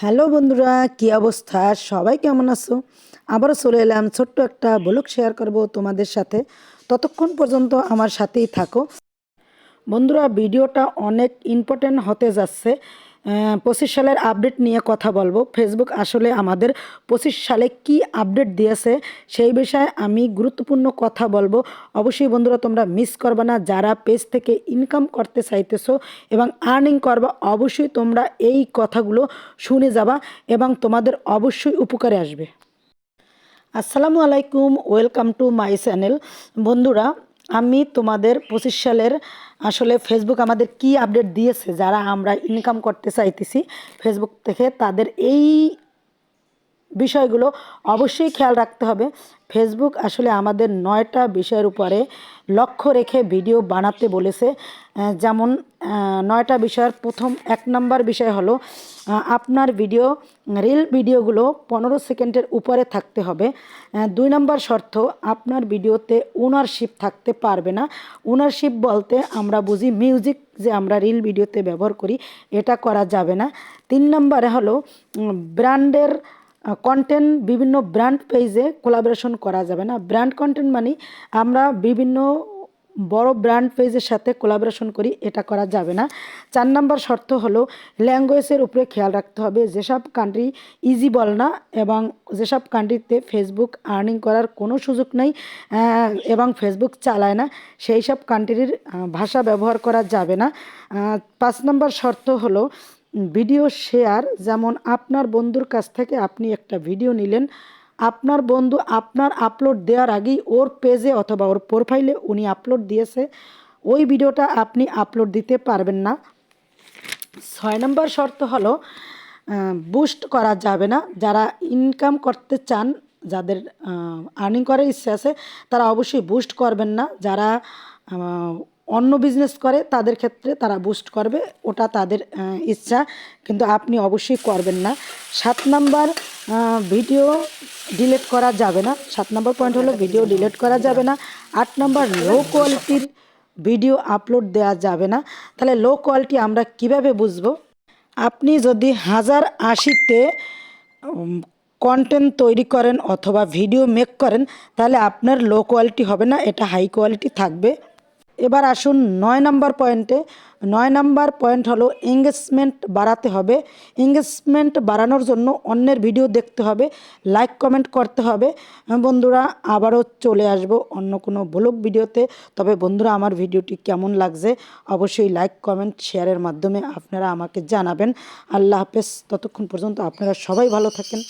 Hello বন্ধুরা, কি অবস্থা? সবাই কেমন আছো? আবারও চলে এলাম ছোট্ট একটা ব্লগ শেয়ার করব তোমাদের সাথে। ততক্ষণ পর্যন্ত আমার সাথেই থাকো। বন্ধুরা, ভিডিওটা অনেক ইম্পর্টেন্ট হতে যাচ্ছে। পঁচিশ সালের আপডেট নিয়ে কথা বলব। ফেসবুক আসলে আমাদের পঁচিশ সালে কি আপডেট দিয়েছে সেই বিষয়ে আমি গুরুত্বপূর্ণ কথা বলব। অবশ্যই বন্ধুরা, তোমরা মিস করবে না। যারা পেজ থেকে ইনকাম করতে চাইতেছো এবং আর্নিং করবা, অবশ্যই তোমরা এই কথাগুলো শুনে যাবা এবং তোমাদের অবশ্যই উপকারে আসবে। আসসালামু আলাইকুম ওয়েলকাম টু মাই চ্যানেল বন্ধুরা আমি তোমাদের পঁচিশ সালের আসলে ফেসবুক আমাদের কি আপডেট দিয়েছে, যারা আমরা ইনকাম করতে চাইতেছি ফেসবুক থেকে তাদের এই বিষয়গুলো অবশ্যই খেয়াল রাখতে হবে। ফেসবুক আসলে আমাদের নয়টা বিষয়ের উপরে লক্ষ্য রেখে ভিডিও বানাতে বলেছে। যেমন নয়টা বিষয়ের প্রথম এক নম্বর বিষয় হলো আপনার ভিডিও, রিল ভিডিওগুলো পনেরো সেকেন্ডের উপরে থাকতে হবে। দুই নম্বর শর্ত, আপনার ভিডিওতে ওনারশিপ থাকতে পারবে না। ওনারশিপ বলতে আমরা বুঝি মিউজিক যে আমরা রিল ভিডিওতে ব্যবহার করি, এটা করা যাবে না। তিন নম্বরে হলো ব্র্যান্ডের কন্টেন্ট বিভিন্ন ব্র্যান্ড পেজে কোলাবোরেশন করা যাবে না। ব্র্যান্ড কন্টেন্ট মানে আমরা বিভিন্ন বড় ব্র্যান্ড পেজের সাথে কোলাবোরেশন করি, এটা করা যাবে না। চার নাম্বার শর্ত হলো ল্যাঙ্গুয়েজের উপরে খেয়াল রাখতে হবে। যেসব কান্ট্রি ইজি বল না এবং যেসব কান্ট্রিতে ফেসবুক আর্নিং করার কোনো সুযোগ নেই এবং ফেসবুক চালায় না, সেই সব কান্ট্রির ভাষা ব্যবহার করা যাবে না। পাঁচ নম্বর শর্ত হলো ভিডিও শেয়ার, যেমন আপনার বন্ধুর কাছ থেকে আপনি একটা ভিডিও নিলেন, আপনার বন্ধু আপনার আপলোড দেওয়ার আগেই ওর পেজে অথবা ওর প্রোফাইলে উনি আপলোড দিয়েছে, ওই ভিডিওটা আপনি আপলোড দিতে পারবেন না। ছয় নম্বর শর্ত হলো বুস্ট করা যাবে না। যারা ইনকাম করতে চান, যাদের আর্নিং করার ইচ্ছে আছে, তারা অবশ্যই বুস্ট করবেন না। যারা অন্য বিজনেস করে, তাদের ক্ষেত্রে তারা বুস্ট করবে, ওটা তাদের ইচ্ছা, কিন্তু আপনি অবশ্যই করবেন না। সাত নাম্বার ভিডিও ডিলিট করা যাবে না। সাত নম্বর পয়েন্ট হলো ভিডিও ডিলিট করা যাবে না। আট নম্বর লো কোয়ালিটির ভিডিও আপলোড দেওয়া যাবে না। তাহলে লো কোয়ালিটি আমরা কীভাবে বুঝব? আপনি যদি হাজার আশিতে কন্টেন্ট তৈরি করেন অথবা ভিডিও মেক করেন, তাহলে আপনার লো কোয়ালিটি হবে না, এটা হাই কোয়ালিটি থাকবে। এবার আসুন নয় নাম্বার পয়েন্টে। নয় নাম্বার পয়েন্ট হলো এঙ্গেজমেন্ট বাড়াতে হবে। এঙ্গেজমেন্ট বাড়ানোর জন্য অন্যের ভিডিও দেখতে হবে লাইক কমেন্ট করতে হবে। বন্ধুরা, আবারও চলে আসব অন্য কোনো ব্লগ ভিডিওতে। তবে বন্ধুরা, আমার ভিডিওটি কেমন লাগছে অবশ্যই লাইক কমেন্ট শেয়ারের মাধ্যমে আপনারা আমাকে জানাবেন। আল্লাহ হাফেজ, ততক্ষণ পর্যন্ত আপনারা সবাই ভালো থাকেন।